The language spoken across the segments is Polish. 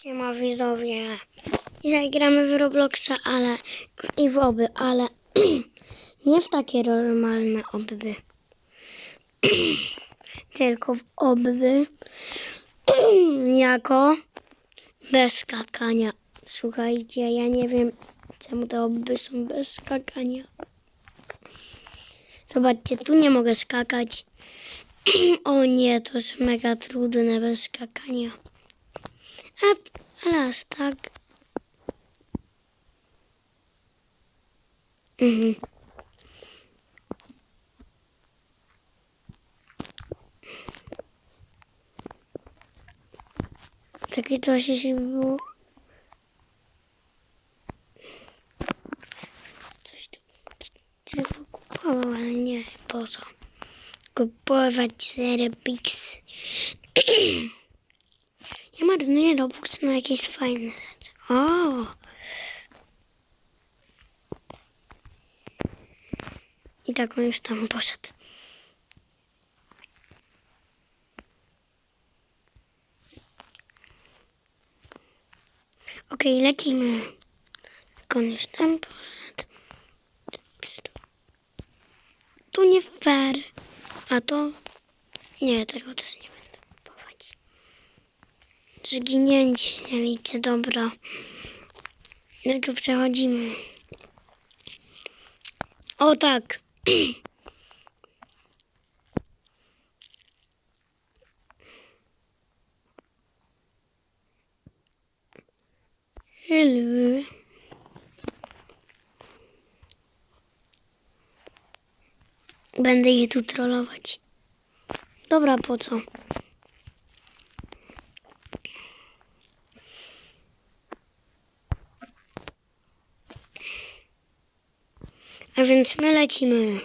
Siema widzowie. Dzisiaj gramy w Robloxa, ale i w oby, ale nie w takie normalne oby. Tylko w oby jako bez skakania. Słuchajcie, ja nie wiem czemu te oby są bez skakania. Zobaczcie, tu nie mogę skakać. O nie, to jest mega trudne bez skakania. A, alas, tak. Mhm. Takie coś by było. Coś tu tylko kupował, ale nie po co. Kupować Cerebix. Ja marnuję Robux na jakieś fajne rzeczy. O! I tak on już tam poszedł. Okej, lecimy. Jak on już tam poszedł. Tu nie fair. A to... Nie, tego też nie. Zginięcie liczę, dobra. No to przechodzimy. O tak. Hello. Będę je tu trollować. Dobra, po co? A więc my lecimy.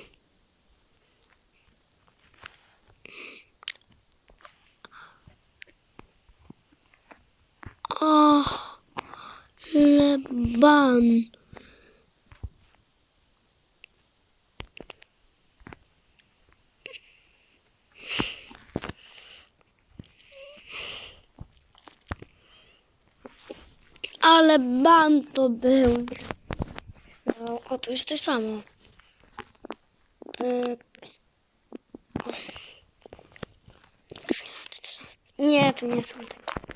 O, leban. Ale ban to był. To samo. O. Chwila, czy to są... Nie, to nie są takie.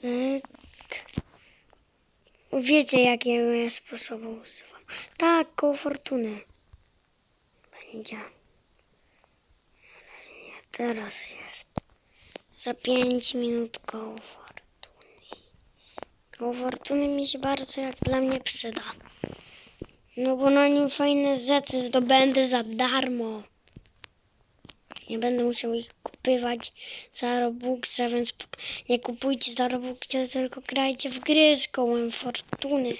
Pyk. Wiecie, jakie ja sposoby używam. Tak, koło fortuny. Będzie. Teraz jest. Za 5 minut koło fortuny. Koło fortuny mi się bardzo jak dla mnie przyda. No bo na nim fajne rzeczy zdobędę za darmo. Nie będę musiał ich kupywać za Robuxa, więc nie kupujcie za Robuxa, tylko grajcie w gry z kołem fortuny.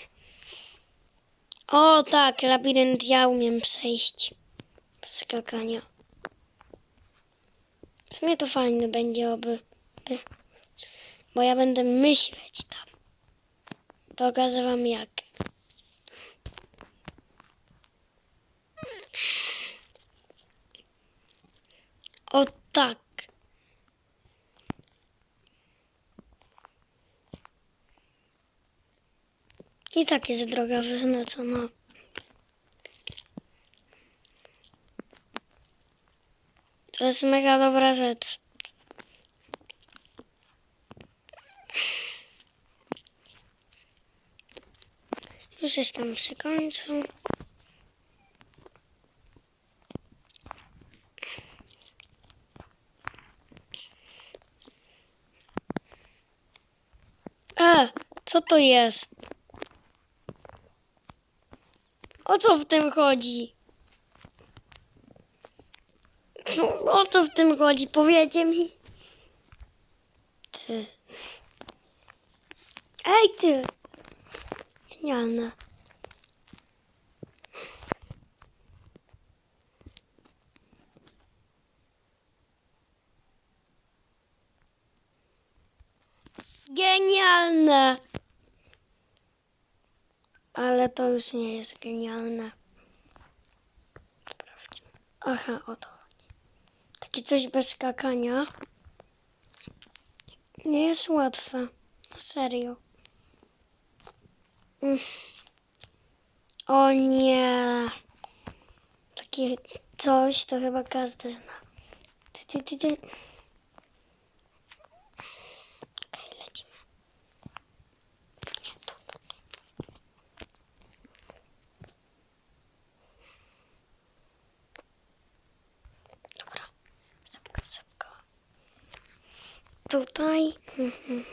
O tak, labirynt ja umiem przejść. Bez skakania. W sumie to fajne będzie, oby. By, bo ja będę myśleć tam. Pokażę wam jak. O tak. I tak jest droga wyznaczona. To jest mega dobra rzecz. Już jestem przy końcu. E, co to jest? O co w tym chodzi? O co w tym chodzi? Powiecie mi. Ty. Ej, ty. Genialne. Genialne. Ale to już nie jest genialne. Aha, o to chodzi. Takie coś bez skakania. nie jest łatwe. Serio. Mm. O nie. Takie coś to chyba każdy zna. Ty, ty, ty, ty. Okej, lecimy. Nie, tu. Dobra, szybko, szybko. Tutaj.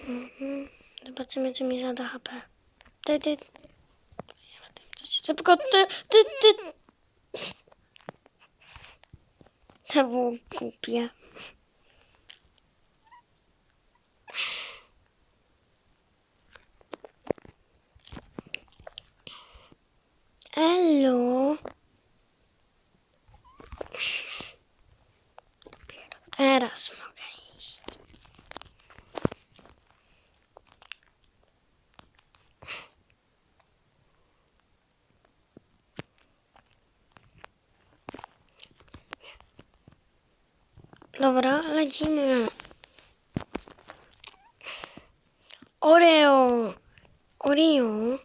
Zobaczymy, czy mi zada HP. Ty, ty. Ja w tym coś. Szybko, ty, ty, ty. To było głupie. Teraz mogę iść. Dobra, lecimy. Oreo. Oreo.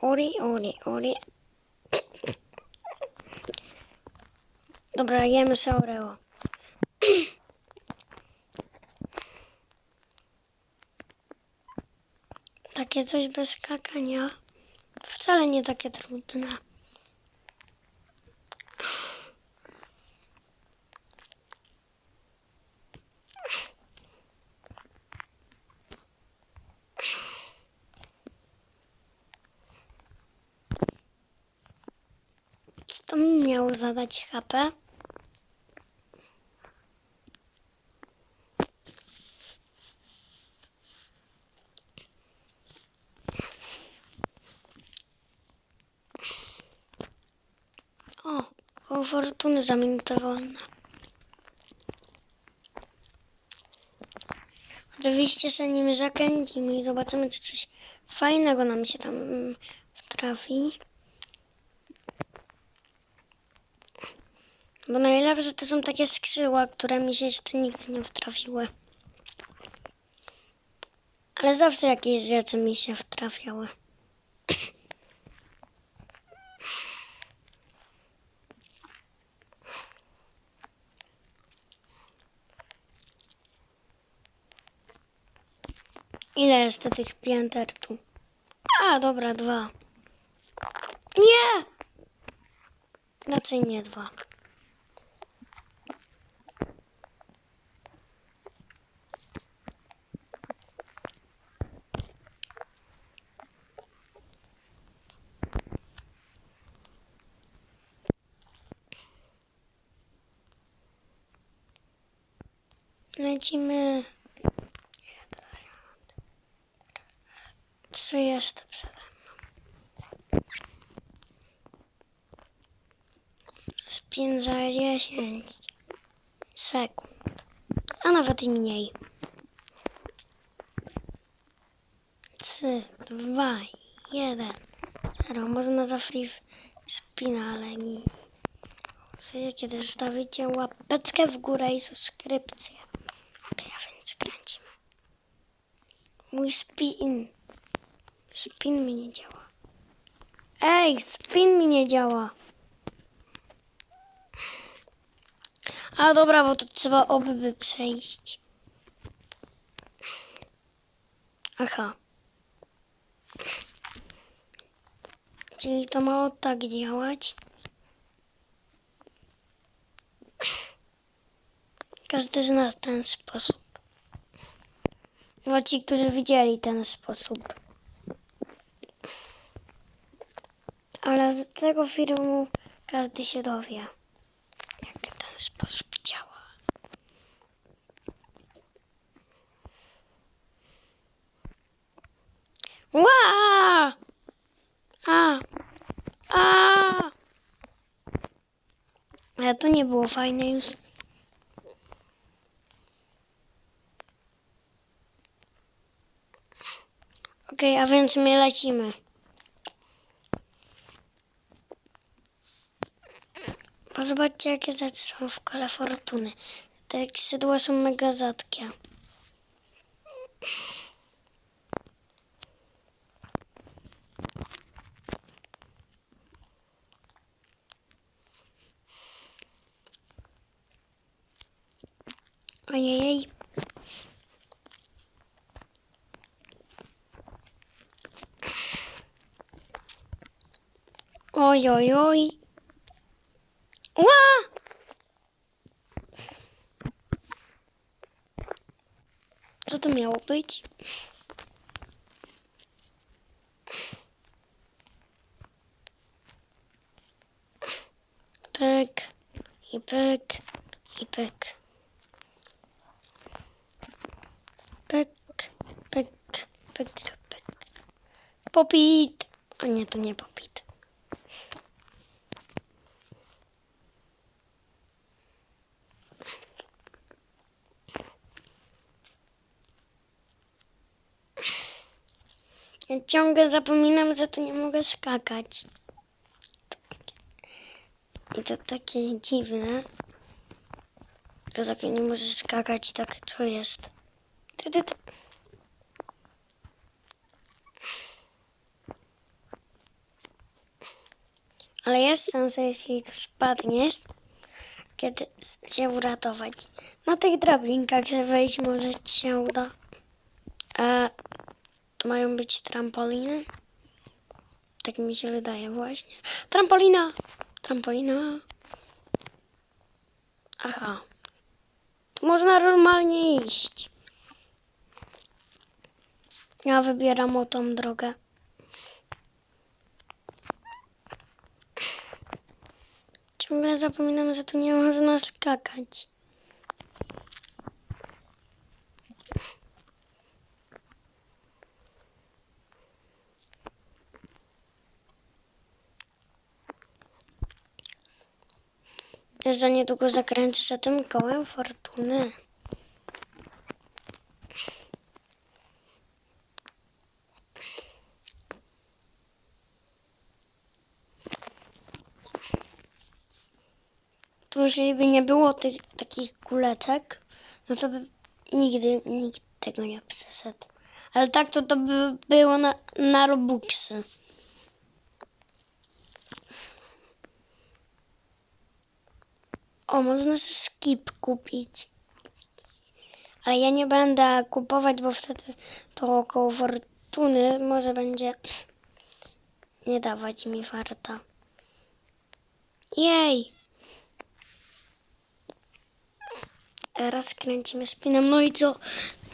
Ori, ori, ori. Dobra, jemy sobie Oreo. Takie coś bez skakania. Wcale nie takie trudne. Co zadać HP? O, koło fortuny za minutę wolna. Oczywiście, że nim zakręcimy i zobaczymy, czy coś fajnego nam się tam trafi. Bo najlepsze to są takie skrzydła, które mi się jeszcze nigdy nie wtrafiły. Ale zawsze jakieś rzeczy mi się wtrafiały. Ile jest tych pięter tu? A, dobra, dwa. Nie! Raczej nie dwa. Lecimy. Ile teraz ja przede mną. Spin za 10 sekund. A nawet i mniej. Trzy, dwa, jeden, zero. Można za free spina, ale nie. Kiedy zostawicie łapeczkę w górę i subskrypcję. Okej, a więc kręcimy. Mój spin. Spin mi nie działa. Ej, spin mi nie działa. A dobra, bo to trzeba oby przejść. Aha. Czyli to ma tak działać. Każdy zna ten sposób. No ci, którzy widzieli ten sposób. Ale z tego filmu każdy się dowie, jak ten sposób działa. Ła! A! A! Ale to nie było fajne już. Okej, a więc my lecimy. Bo zobaczcie, jakie rzeczy są w kole fortuny. Te skrzydła są mega rzadkie. Ojej. Oj, oj, oj. Ła! Co to miało być? Pek i pek i pek. Pek, pek, pek, pek. Popit! A nie, to nie popit. Ja ciągle zapominam, że tu nie mogę skakać. I to takie dziwne, że takie nie możesz skakać i tak to jest. Ale jest szansa, jeśli tu spadniesz, kiedy się uratować. Na tych drabinkach, że wejść może ci się uda. A to mają być trampoliny? Tak mi się wydaje właśnie. Trampolina! Trampolina. Aha. Tu można normalnie iść. Ja wybieram o tą drogę. Ciągle zapominam, że tu nie można skakać. Że niedługo zakręcę się tym kołem fortuny. Tu jeżeli by nie było tych takich kuleczek, no to by nigdy nikt tego nie przeszedł. Ale tak to to by było na, na Robuxy. O, można skip kupić. Ale ja nie będę kupować, bo wtedy to około fortuny może będzie nie dawać mi farta. Jej! Teraz kręcimy spinem. No i co?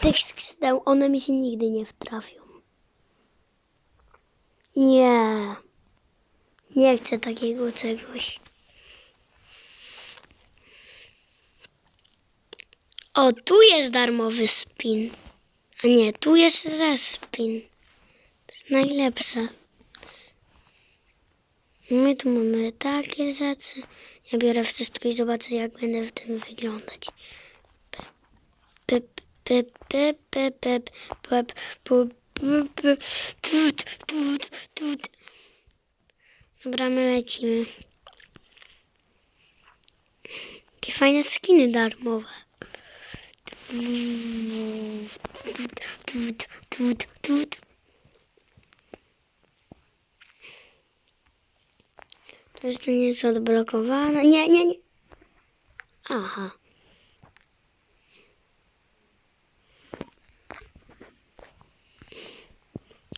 Tych skrzydeł, one mi się nigdy nie wtrafią. Nie. Nie chcę takiego czegoś. O, tu jest darmowy spin. A nie, tu jest respin. Najlepsza. My tu mamy takie rzeczy. Ja biorę wszystko i zobaczę, jak będę w tym wyglądać. Dobra, my lecimy. Jakie fajne skiny darmowe. To jeszcze nie jest odblokowane. Nie, nie, nie. Aha.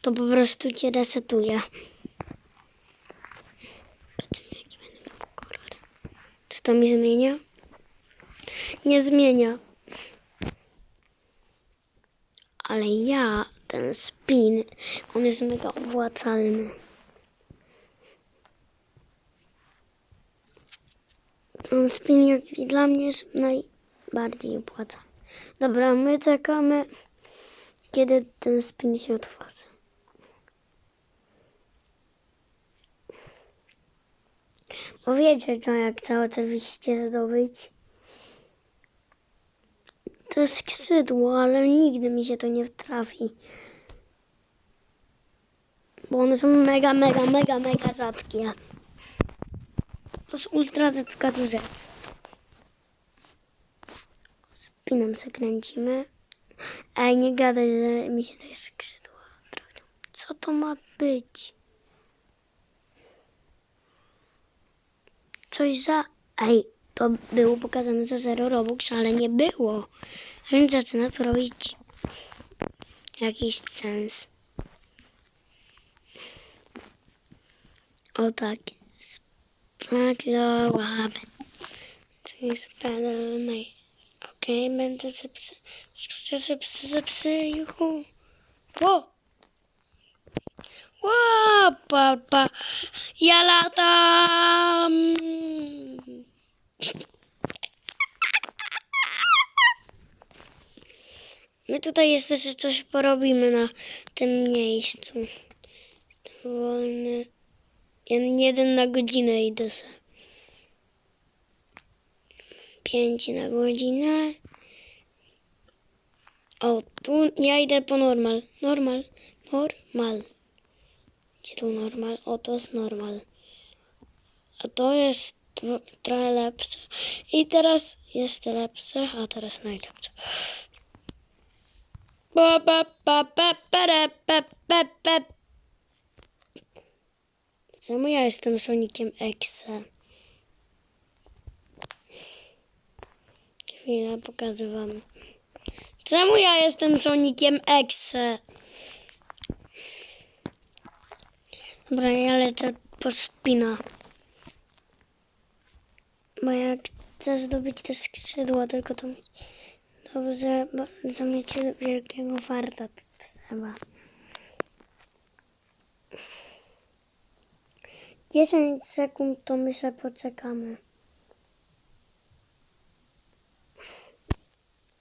To po prostu cię resetuje. Zobaczymy, jaki będę miał kolor. Czy to mi zmienia? Nie zmienia. Ale ja, ten spin, on jest mega opłacalny. Ten spin jak dla mnie jest najbardziej opłacalny. Dobra, my czekamy, kiedy ten spin się otworzy. Co, jak to oczywiście zdobyć. To jest skrzydło, ale nigdy mi się to nie trafi. Bo one są mega, mega, mega, mega rzadkie. To jest ultra rzadka rzecz. Spiną se kręcimy. Ej, nie gadaj, że mi się te skrzydła trafią. Co to ma być? Coś za... Ej, to było pokazane za 0 Robux, ale nie było. A więc zaczyna to robić jakiś sens. O tak. Smaklowałem. To pedal mej. Okej, będę zepsy, zepsy, zepsy, zepsy, juhu. Ło! Ło, papa. Ja latam! My tutaj też coś porobimy na tym miejscu. Wolny. Jeden, na godzinę idę se. Pięć na godzinę. O, tu ja idę po normal. Normal. Normal. Gdzie tu normal? O, to jest normal. A to jest trochę lepsze. I teraz jest lepsze, a teraz najlepsze. Ba, ba, ba, ba, ba, ba, ba, ba. Czemu ja jestem Sonikiem Exe? Chwilę, pokażę wam. Czemu ja jestem Sonikiem Exe? Dobra, ja lecę po spina. Bo jak chcę zdobyć te skrzydła, tylko to dobrze, bo to mieć wielkiego farta to trzeba. 10 sekund to my się poczekamy.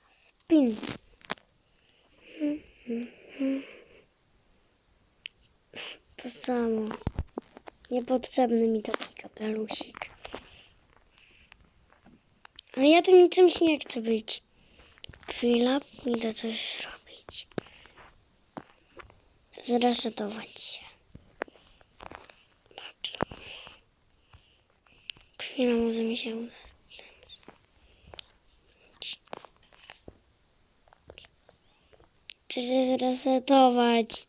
Spin. To samo. Niepotrzebny mi taki kapelusik. Ale ja tym niczymś nie chcę być. Chwila, idę coś robić. Zresetować się. Chwila, może mi się uda. Chcę się zresetować.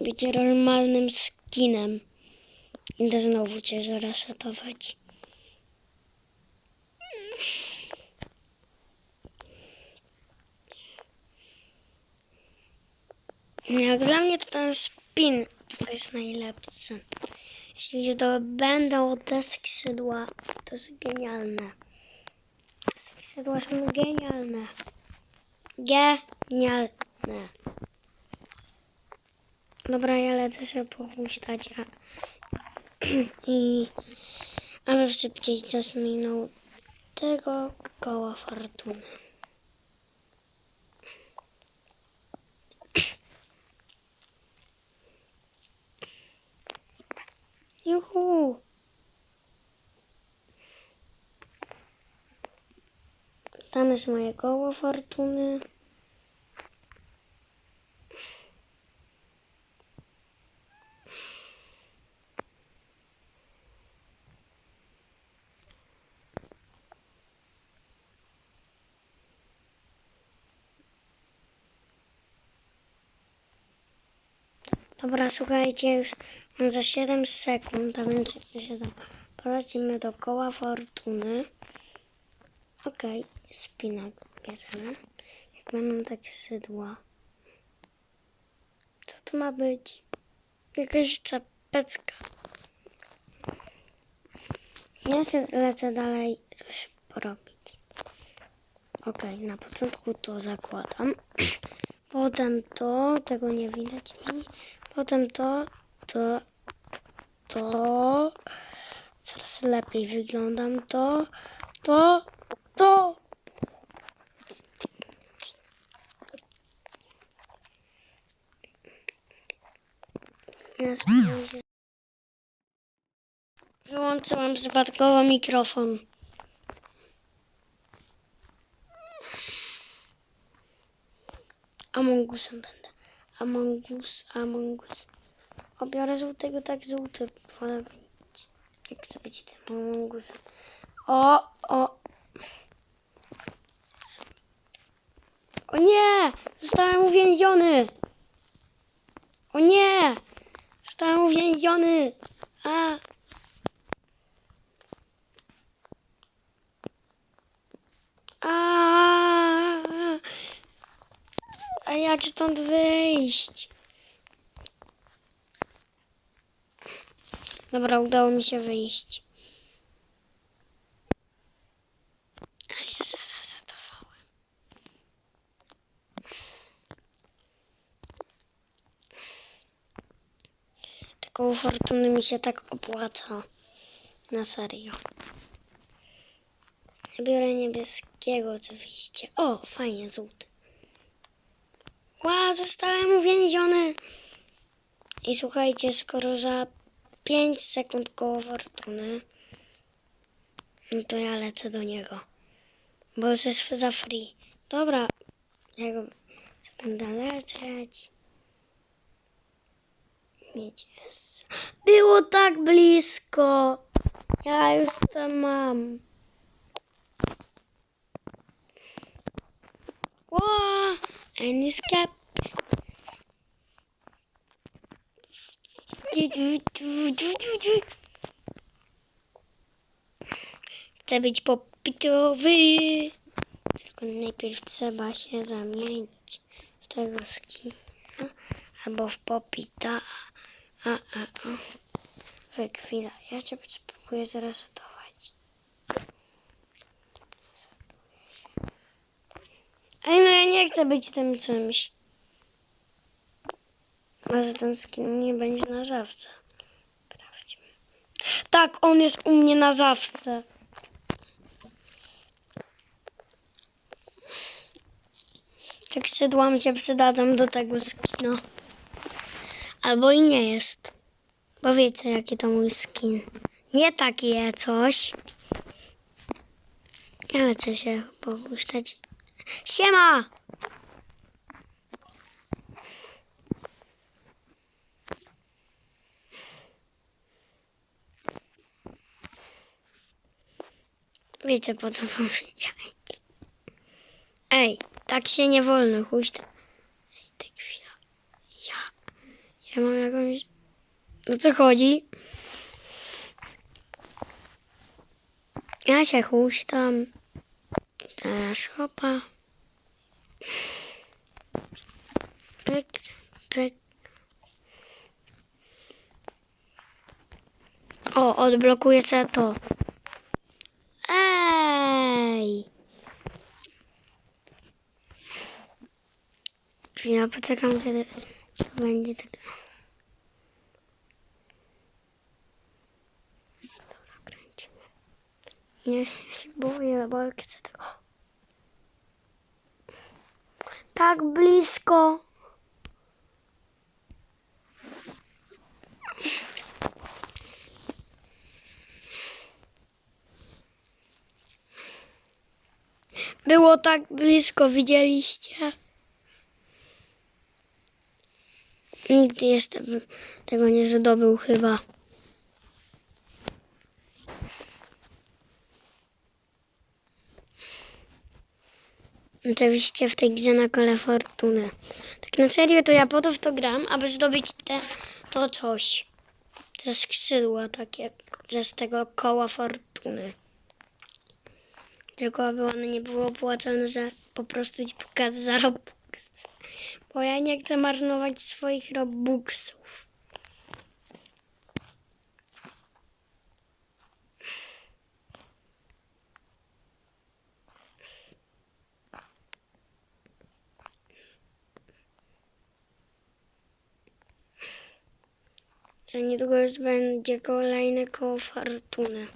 Być normalnym skinem. Idę znowu cię zresetować. Jak dla mnie to ten spin to jest najlepszy. Jeśli zdobędą te skrzydła, to jest genialne. Skrzydła są genialne. Genialne. Dobra, ja lecę się pochuśtać, a... i... Ale szybciej czas minął tego koła fortuny. Juhu! Tam jest moje koło fortuny. Dobra, słuchajcie, już za 7 sekund, a więc się da. Polecimy do koła fortuny. Okej, spinak bierzemy. Jak będą takie sydła. Co to ma być? Jakaś czapeczka. Ja lecę dalej coś porobić. Okej, na początku to zakładam. Potem to, tego nie widać mi. Potem to, to, to. Coraz lepiej wyglądam. To, to, to. Wyłączyłam przypadkowo mikrofon. Amongusem będę. Amongus, Amongus. Obiorę żółtego, tak żółty. Wolę być. Jak być tym Amongusem. O, o. O nie! Zostałem uwięziony! O nie! Zostałem uwięziony! A! A! A jak stąd wyjść? Dobra, udało mi się wyjść. A się zresetowałem. Tylko u fortuny mi się tak opłaca. Na serio. Biorę niebieskiego oczywiście. O, fajnie, złoty. Ła, zostałem uwięziony. I słuchajcie, skoro za 5 sekund koło fortuny, no to ja lecę do niego. Bo już jest za free. Dobra, ja go będę lecieć. Mieć jest. Było tak blisko. Ja już to mam. Ła, and escape. Chcę być popitowy. Tylko najpierw trzeba się zamienić w tego skina. Albo w popita. A, a, a. Wy chwila. Ja cię spróbuję zresetować. Ej, no ja nie chcę być tym czymś. Może ten skin nie będzie na zawsze. Sprawdźmy. Tak, on jest u mnie na zawsze. Tak skrzydła mi się przydadzą do tego skina. Albo i nie jest. Bo wiecie, jaki to mój skin. Nie takie coś. Ale chcę się popuszczać. Siema! Wiecie, po co powiedziałem. Ej, tak się nie wolno, chuj. Ej, ty chwila. Ja, ja mam jakąś... O co chodzi? Ja się huśtam. Teraz hopa. Pyk, pyk. O, odblokuję to. Ej! Chwila, poczekam, kiedy to będzie tak. Dobra, kręcimy. Nie, ja się boję, bo chcę tego. Tak blisko. Było tak blisko, widzieliście? Nikt jeszcze tego nie zdobył chyba. Oczywiście w tej grze na kole fortuny. Tak na serio to ja po to w to gram, aby zdobyć te, to coś. Te skrzydła takie, że z tego koła fortuny. Tylko aby one nie były opłacone za po prostu ci pokazać za Bo ja nie chcę marnować swoich Robuxów. Że niedługo już będzie kolejne koło fortuny.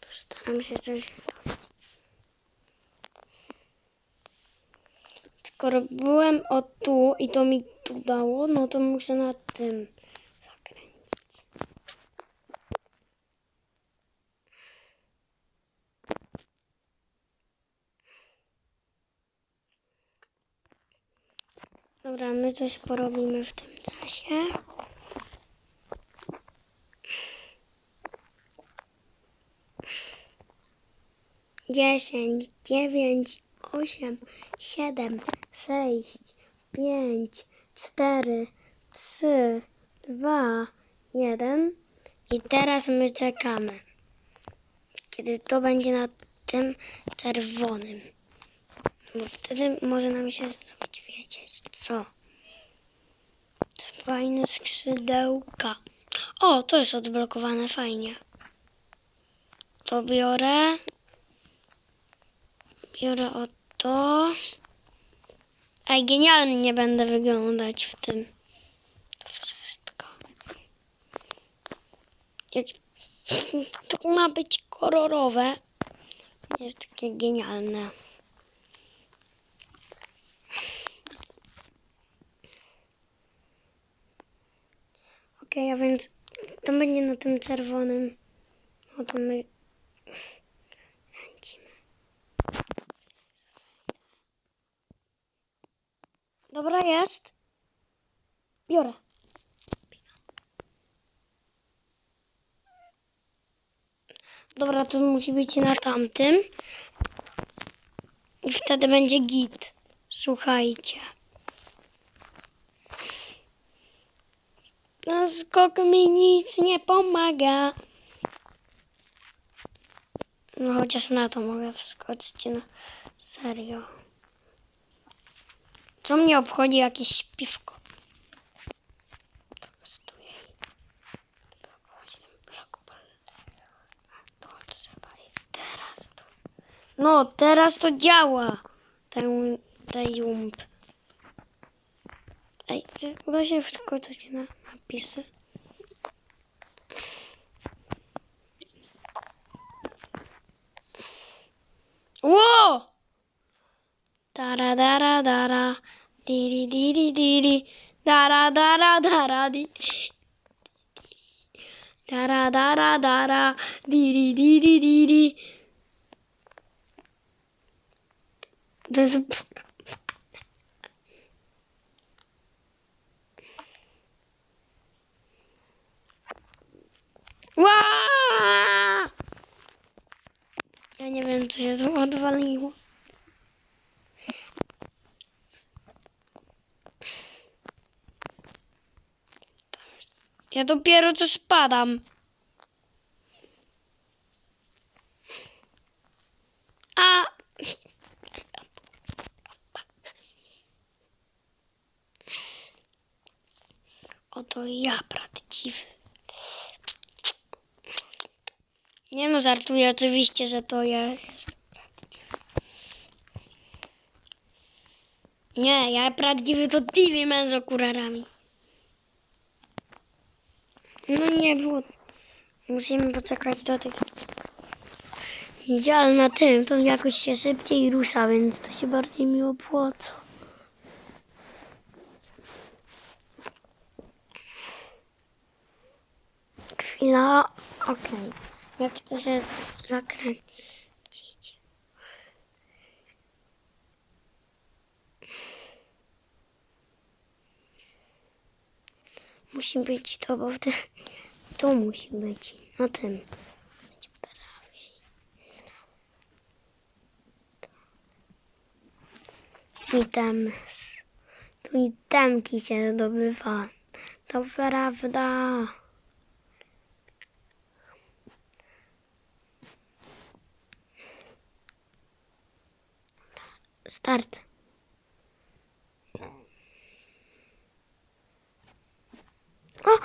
Postaram się coś Skoro byłem o tu i to mi tu dało, no to muszę na tym zakręcić. Dobra, my coś porobimy w tym czasie. Dziesięć, dziewięć, osiem, siedem, sześć, pięć, cztery, trzy, dwa, jeden. I teraz my czekamy, kiedy to będzie na tym czerwonym. Bo wtedy może nam się zrobić wiedzieć, co. Fajne skrzydełka. O, to jest odblokowane fajnie. To biorę. Biorę o to. Ej, genialnie będę wyglądać w tym. To wszystko. Jak to ma być kolorowe. Jest takie genialne. Okej, a więc to będzie na tym czerwonym. No to my Dobra, jest. Biorę. Dobra, to musi być na tamtym. I wtedy będzie git. Słuchajcie. Na skok mi nic nie pomaga. No chociaż na to mogę wskoczyć na serio. Co mnie obchodzi jakieś piwko? No, teraz to działa. Ten, ten jump. Ej, czy uda się wskoczyć na napisy? Ło! Dara dara dara, diri diri diri, dara dara dara di. Dara dara dara, diri diri diri. Ła! Ja nie wiem, co się tu odwaliło. Ja dopiero co spadam. A. Oto ja, prawdziwy. Nie no, żartuję oczywiście, że to ja. Nie, ja prawdziwy to TV man z okularami. No nie było. Musimy poczekać do tych. Ale na tym to jakoś się szybciej rusza, więc to się bardziej mi opłaca. Chwila. Okej. Jak to się zakręcić? Musi być to, bo wtedy to musi być na tym. I tam, tu i temki się zdobywa. To prawda. Start. O!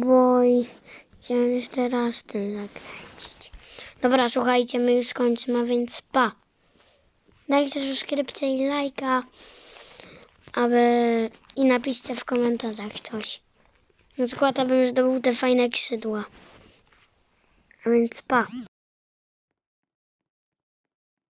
Boj. Chciałem jeszcze raz tym zakręcić. Dobra, słuchajcie, my już kończymy, więc pa. Dajcie subskrypcję i lajka. Aby... I napiszcie w komentarzach coś. Na przykład, abym zdobył te fajne krzydła. A więc pa.